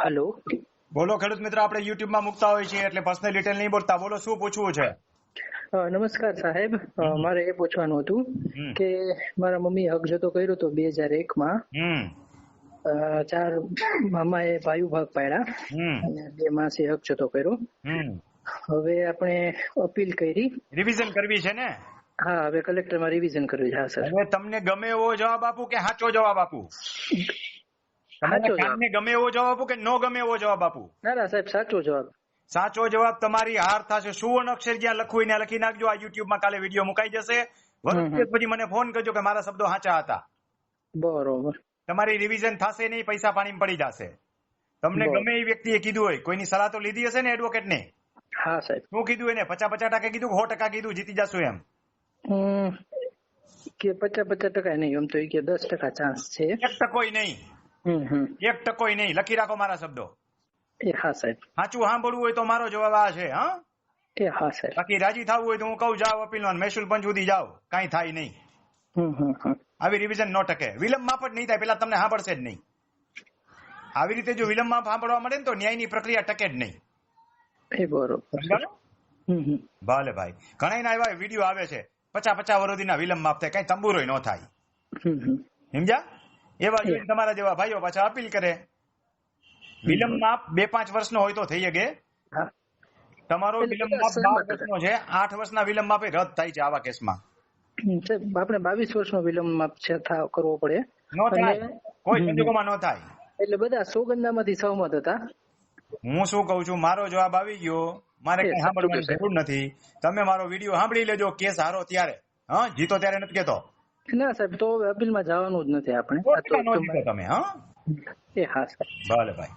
હાલો. બોલો ખેડૂત મિત્ર આપણે યુટ્યુબમાં મુકતા હોય છીએ એટલે પર્સનલ ડિટેલ નહીં બોલતા. બોલો શું પૂછવું છે? નમસ્કાર સાહેબ. મારે એ પૂછવાનું હતું કે મારા મમ્મી હક જતો કર્યો હતો બે હજાર એક માં ચાર ચાર એ ભાઈ ભાગ પાડ્યા. અને બે માસે હક જતો કર્યો. હવે આપણે અપીલ કરી. રિવિઝન કરવી છે ને? હા હવે કલેક્ટરમાં રિવિઝન કરવી છે. હા સર. હવે તમને ગમે એવો જવાબ આપું કે સાચો જવાબ આપું? સાચો જવાબ. ગમે એવો જવાબ આપો કે નો ગમે એવો જવાબ આપો? ના ના સાહેબ સાચો જવાબ. સાચો જવાબ તમારી હાર થશે. સુવર્ણ અક્ષર જ્યાં લખવું ત્યાં લખી નાખજો. આ યુટ્યુબમાં કાલે વીડિયો મુકાઈ જશે. પછી મને ફોન કરજો કે મારા શબ્દો સાચા હતા. બરોબર. તમારી રિવિઝન થશે નહીં પૈસા પાણી પડી જશે. તમને ગમે એ વ્યક્તિએ કીધું હોય કોઈની સલાહ તો લીધી હશે ને એડવોકેટ ને? હા સાહેબ. શું કીધું એને? પચાસ પચાસ ટકા કીધું સો ટકા કીધું? જીતી જશું એમ. કે પચાસ પચાસ ટકા નહીં એમ તો કે દસ ટકા ચાન્સ છે. એક ટકો નહીં. એક ટકોય નહીં. લખી રાખો મારા શબ્દો. એ હા સાહેબ. સાચું સાંભળવું હોય તો મારો જવાબ આ છે હા? એ હા સાહેબ. બાકી રાજી થવું હોય તો હું કઉ જાઓ અપીલ નો મહેસૂલ પંચ સુધી જાઓ. કઈ થાય નહીં. આવી રિવિઝન નો ટકે. વિલંબ જ નહીં થાય પેલા તમને સાંભળશે જ નહીં. આવી રીતે જો વિલંબમાં સાંભળવા મળે ને તો ન્યાયની પ્રક્રિયા ટકે જ નહીં. એ બરોબર. ભલે ભાઈ. ઘણા ના એવા વીડિયો આવે છે. પચાસ પચાસ વર્ષના વિલંબ માપ થાય. કઈ તંબુરોય ન થાય. સમજ્યા? એવા જોઈને તમારા જેવા ભાઈઓ પાછા અપીલ કરે. વિલંબ માપ બે પાંચ વર્ષનો હોય તો થઈ શકે. તમારો વિલંબ માપ બાર વર્ષનો છે. આઠ વર્ષના વિલંબ માપે રદ થાય છે આવા કેસમાં. આપણે બાવીસ વર્ષનો વિલંબ માપ છે કરવો પડે. નો થાય. કોઈ સંજોગોમાં નો થાય. એટલે બધા સોગંદામાંથી સહમત હતા. હું શું કઉ છું? મારો જવાબ આવી ગયો. મારે કઈ સાંભળવાની જરૂર નથી. તમે મારો વીડિયો સાંભળી લેજો. કેસ હારો ત્યારે. હા જીતો ત્યારે નથી કેતો. ના સાહેબ તો અપીલમાં જવાનું જ નથી આપણે. તમે હા? એ હા સાહેબ. ભલે ભાઈ.